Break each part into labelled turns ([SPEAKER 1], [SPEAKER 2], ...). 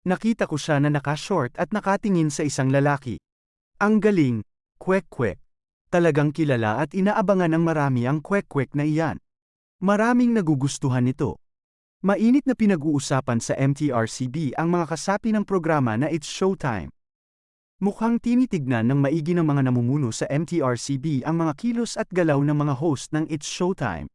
[SPEAKER 1] Nakita ko siya na naka-short at nakatingin sa isang lalaki. Ang galing, kwek-kwek. Talagang kilala at inaabangan ng marami ang kwek-kwek na iyan. Maraming nagugustuhan nito. Mainit na pinag-uusapan sa MTRCB ang mga kasapi ng programa na It's Showtime. Mukhang tinitignan ng maigi ng mga namumuno sa MTRCB ang mga kilos at galaw ng mga host ng It's Showtime.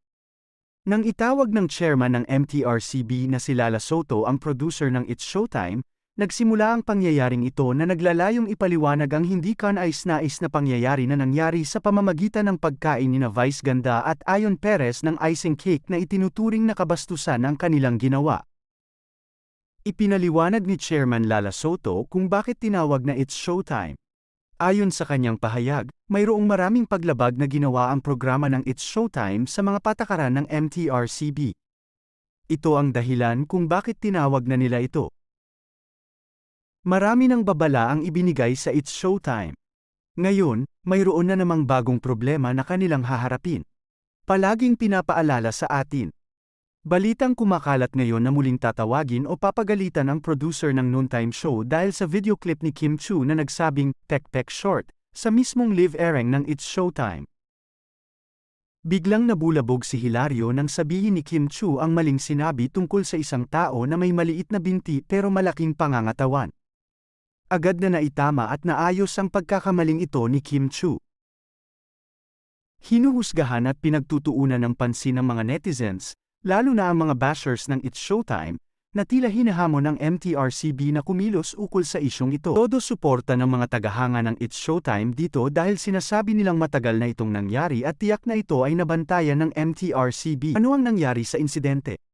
[SPEAKER 1] Nang itawag ng chairman ng MTRCB na si Lala Soto ang producer ng It's Showtime, nagsimula ang pangyayaring ito na naglalayong ipaliwanag ang hindi kanais-nais na pangyayari na nangyari sa pamamagitan ng pagkain ni na Vice Ganda at Ayon Perez ng icing cake na itinuturing na kabastusan ng kanilang ginawa. Ipinaliwanag ni Chairman Lala Soto kung bakit tinawag na It's Showtime. Ayon sa kanyang pahayag, mayroong maraming paglabag na ginawa ang programa ng It's Showtime sa mga patakaran ng MTRCB. Ito ang dahilan kung bakit tinawag na nila ito. Marami ng babala ang ibinigay sa It's Showtime. Ngayon, mayroon na namang bagong problema na kanilang haharapin. Palaging pinapaalala sa atin. Balitang kumakalat ngayon na muling tatawagin o papagalitan ang producer ng noontime show dahil sa video clip ni Kim Chu na nagsabing, Pek Pek Short, sa mismong live airing ng It's Showtime. Biglang nabulabog si Hilario nang sabihin ni Kim Chu ang maling sinabi tungkol sa isang tao na may maliit na binti pero malaking pangangatawan. Agad na naitama at naayos ang pagkakamaling ito ni Kim Chu. Hinuhusgahan at pinagtutuunan ng pansin ng mga netizens, lalo na ang mga bashers ng It's Showtime, na tila hinahamon ng MTRCB na kumilos ukol sa isyong ito. Todo suporta ng mga tagahanga ng It's Showtime dito dahil sinasabi nilang matagal na itong nangyari at tiyak na ito ay nabantayan ng MTRCB. Ano ang nangyari sa insidente?